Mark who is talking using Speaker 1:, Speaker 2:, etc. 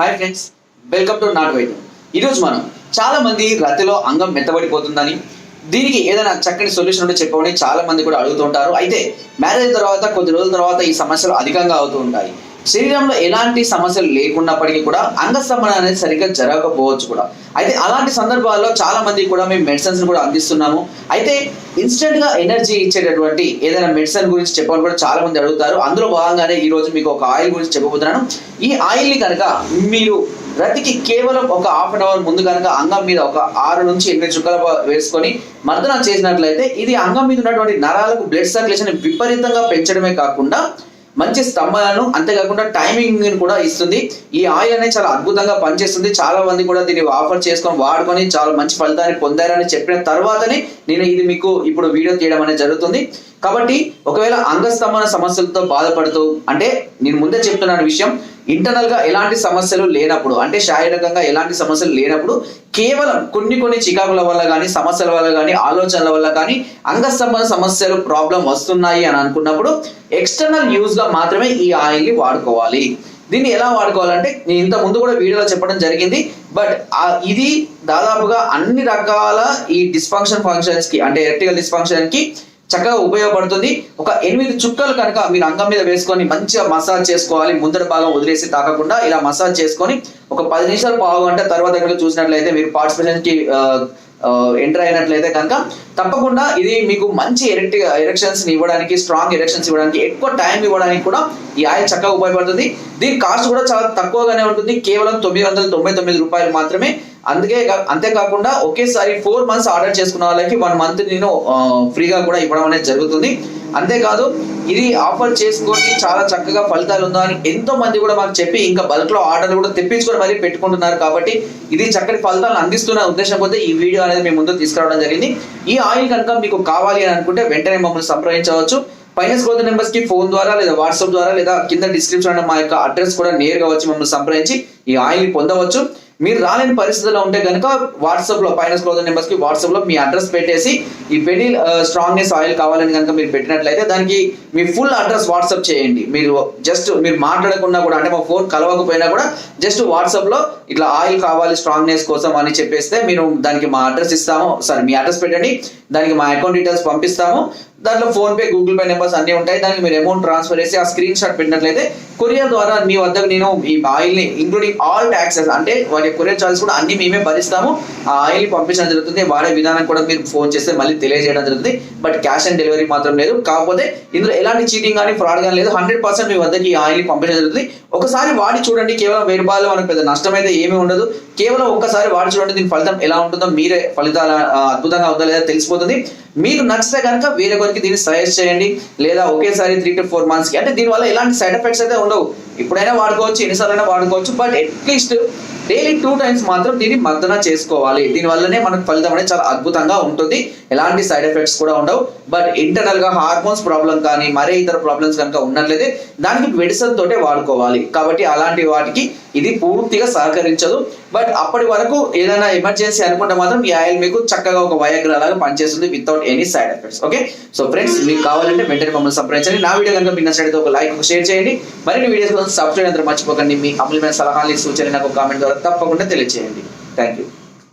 Speaker 1: Hi friends welcome to నాట్ వైద్యం ఈరోజు మనం చాలా మంది రతిలో అంగం మెత్తబడిపోతుందని దీనికి ఏదైనా చక్కని సొల్యూషన్ ఉంటే చెప్పమని చాలా మంది కూడా అడుగుతుంటారు అయితే మ్యారేజ్ తర్వాత కొద్ది రోజుల తర్వాత ఈ సమస్యలు అధికంగా అవుతూ ఉంటాయి. శరీరంలో ఎలాంటి సమస్యలు లేకున్నప్పటికీ కూడా అంగస్తంభన అనేది సరిగ్గా జరగకపోవచ్చు కూడా. అయితే అలాంటి సందర్భాల్లో చాలా మంది కూడా మేము మెడిసిన్స్ కూడా అందిస్తున్నాము. అయితే ఇన్స్టెంట్గా ఎనర్జీ ఇచ్చేటటువంటి ఏదైనా మెడిసిన్ గురించి చెప్పాలని కూడా చాలా మంది అడుగుతారు. అందులో భాగంగానే ఈ రోజు మీకు ఒక ఆయిల్ గురించి చెప్పబోతున్నాను. ఈ ఆయిల్ని కనుక మీరు రతికి కేవలం ఒక హాఫ్ అన్ అవర్ ముందు కనుక అంగం మీద ఒక ఆరు నుంచి ఎనిమిది చుక్కల వేసుకొని మర్దన చేసినట్లయితే ఇది అంగం మీద ఉన్నటువంటి నరాలకు బ్లడ్ సర్క్యులేషన్ విపరీతంగా పెంచడమే కాకుండా మంచి స్తంభాలను అంతేకాకుండా టైమింగ్ కూడా ఇస్తుంది. ఈ ఆయిల్ అనేది చాలా అద్భుతంగా పనిచేస్తుంది. చాలా మంది కూడా దీన్ని ఆఫర్ చేసుకొని వాడుకొని చాలా మంచి ఫలితాన్ని పొందారని చెప్పిన తర్వాతనే నేను ఇది మీకు ఇప్పుడు వీడియో తీయడం అనేది జరుగుతుంది. కాబట్టి ఒకవేళ అంగస్తంభన సమస్యలతో బాధపడుతూ అంటే నేను ముందే చెప్తున్నాను విషయం ఇంటర్నల్గా ఎలాంటి సమస్యలు లేనప్పుడు అంటే శారీరకంగా ఎలాంటి సమస్యలు లేనప్పుడు కేవలం కొన్ని కొన్ని చికాకుల వల్ల కానీ సమస్యల వల్ల కానీ ఆలోచనల వల్ల కానీ అంగస్తంభన సమస్యలు ప్రాబ్లం వస్తున్నాయి అని అనుకున్నప్పుడు ఎక్స్టర్నల్ యూజ్గా మాత్రమే ఈ ఆయిల్ని వాడుకోవాలి. దీన్ని ఎలా వాడుకోవాలంటే నేను ఇంత ముందు కూడా వీడియోలో చెప్పడం జరిగింది బట్ ఇది దాదాపుగా అన్ని రకాల ఈ డిస్ఫంక్షన్ ఫంక్షన్స్కి అంటే ఎలక్ట్రికల్ డిస్ఫంక్షన్కి చక్కగా ఉపయోగపడుతుంది. ఒక ఎనిమిది చుక్కలు కనుక మీరు అంగం మీద వేసుకొని మంచిగా మసాజ్ చేసుకోవాలి. ముందర భాగం వదిలేసి తాకకుండా ఇలా మసాజ్ చేసుకొని ఒక పది నిమిషాలు పావు గంట తర్వాత కనుక చూసినట్లయితే మీరు పార్టిసిపేషన్కి ఎంటర్ అయినట్లయితే కనుక తప్పకుండా ఇది మీకు మంచి ఎరెక్ట్ ఎరెక్షన్స్ ఇవ్వడానికి స్ట్రాంగ్ ఎరెక్షన్స్ ఇవ్వడానికి ఎక్కువ టైం ఇవ్వడానికి కూడా ఈ ఆయిల్ చక్కగా ఉపయోగపడుతుంది. దీని కాస్ట్ కూడా చాలా తక్కువగానే ఉంటుంది. కేవలం తొమ్మిది వందల తొంభై తొమ్మిది రూపాయలు మాత్రమే. అందుకే అంతేకాకుండా ఒకేసారి ఫోర్ మంత్స్ ఆర్డర్ చేసుకున్న వాళ్ళకి వన్ మంత్ నేను ఫ్రీగా కూడా ఇవ్వడం అనేది జరుగుతుంది. అంతేకాదు ఇది ఆఫర్ చేసుకొని చాలా చక్కగా ఫలితాలు ఉందా అని ఎంతో మంది కూడా మాకు చెప్పి ఇంకా బల్క్లో ఆర్డర్ కూడా తెప్పించుకొని మరీ పెట్టుకుంటున్నారు కాబట్టి ఇది చక్కటి ఫలితాలు అందిస్తున్న ఉద్దేశం పోతే ఈ వీడియో అనేది మేము ముందు తీసుకురావడం జరిగింది. ఈ ఆయిల్ కనుక మీకు కావాలి అని అనుకుంటే వెంటనే మమ్మల్ని సంప్రదించవచ్చు. పైన గ్రోత్ నెంబర్స్కి ఫోన్ ద్వారా లేదా వాట్సాప్ ద్వారా లేదా కింద డిస్క్రిప్షన్ మా యొక్క అడ్రస్ కూడా నేరుగా వచ్చి మమ్మల్ని సంప్రదించి ఈ ఆయిల్ని పొందవచ్చు. మీరు రాలేని పరిస్థితుల్లో ఉంటే కనుక వాట్సాప్లో పైన స్క్రోల్ నెంబర్స్కి వాట్సాప్లో మీ అడ్రస్ పెట్టేసి ఈ పెడి స్ట్రాంగ్నెస్ ఆయిల్ కావాలని కనుక మీరు పెట్టినట్లయితే దానికి మీ ఫుల్ అడ్రస్ వాట్సాప్ చేయండి. మీరు జస్ట్ మీరు మాట్లాడకుండా కూడా అంటే మా ఫోన్ కలవకపోయినా కూడా జస్ట్ వాట్సాప్లో ఇట్లా ఆయిల్ కావాలి స్ట్రాంగ్నెస్ కోసం అని చెప్పేస్తే మీరు దానికి మా అడ్రస్ ఇస్తాము. సారీ మీ అడ్రస్ పెట్టండి. దానికి మా అకౌంట్ డీటెయిల్స్ పంపిస్తాము. దాంట్లో PhonePe Google pay numbers అన్ని ఉంటాయి. దానికి మీరు అమౌంట్ ట్రాన్స్ఫర్ చేసి ఆ స్క్రీన్ షాట్ పెట్టినట్లయితే కొరియర్ ద్వారా మీ వద్దకు నేను ఈ ఆయిల్ని ఇంక్లూడింగ్ ఆల్ ట్యాక్సెస్ అంటే వాటి కొరియర్ ఛార్జెస్ కూడా అన్ని మేమే భరిస్తాము. ఆ ఆయిల్ పంపించడం జరుగుతుంది. వాడే విధానం కూడా మీరు ఫోన్ చేస్తే మళ్ళీ తెలియజేయడం జరుగుతుంది. బట్ క్యాష్ ఆన్ డెలివరీ మాత్రం లేదు. కాకపోతే ఇందులో ఎలాంటి చీటింగ్ కానీ ఫ్రాడ్ కానీ లేదు. హండ్రెడ్ పర్సెంట్ మీ వద్దకి ఈ ఆయిల్ పంపించడం జరుగుతుంది. ఒకసారి వాడి చూడండి. కేవలం వెయ్యి రూపాయలు మనకు పెద్ద నష్టం అయితే ఏమీ ఉండదు. కేవలం ఒక్కసారి వాడి చూడండి. దీని ఫలితం ఎలా ఉంటుందో మీరే ఫలితాలు అద్భుతంగా ఉందో లేదా తెలిసిపోతుంది. మీకు నచ్చితే కనుక వేరే కొరికి దీన్ని సజెస్ట్ చేయండి. లేదా ఒకేసారి త్రీ టు ఫోర్ మంత్స్కి అంటే దీనివల్ల ఎలాంటి సైడ్ ఎఫెక్ట్స్ అయితే ఉండవు. ఇప్పుడైనా వాడుకోవచ్చు. ఎన్నిసార్లు అయినా వాడుకోవచ్చు. But at least daily two times మాత్రం దీన్ని మర్దన చేసుకోవాలి. దీని వల్లనే మనకు ఫలితం అనేది చాలా అద్భుతంగా ఉంటుంది. ఎలాంటి సైడ్ ఎఫెక్ట్స్ కూడా ఉండవు. బట్ ఇంటర్నల్గా హార్మోన్స్ ప్రాబ్లం కానీ మరే ఇతర ప్రాబ్లమ్స్ కనుక ఉన్నట్లయితే దానికి మెడిసిన్ తోటే వాడుకోవాలి. కాబట్టి అలాంటి వాటికి ఇది పూర్తిగా సహకరించదు. బట్ అప్పటి వరకు ఏదైనా ఎమర్జెన్సీ అనుకుంటే మాత్రం ఈ ఆయిల్ మీకు చక్కగా ఒక వయాగ్రా లాగా పనిచేస్తుంది without any side effects okay so friends మీకు కావాలంటే వెంటనే మమ్మల్ని సంప్రదించండి నా వీడియో కనుక మీకు నచ్చినట్లయితే ఒక లైక్ షేర్ చేయండి. మరిన్ని వీడియోస్ కోసం సబ్స్క్రైబ్ అందరూ మర్చిపోకండి. మీ అమూల్యమైన సలహాలు సూచనలు నాకు కామెంట్ ద్వారా తప్పకుండా తెలియజేయండి థ్యాంక్ యూ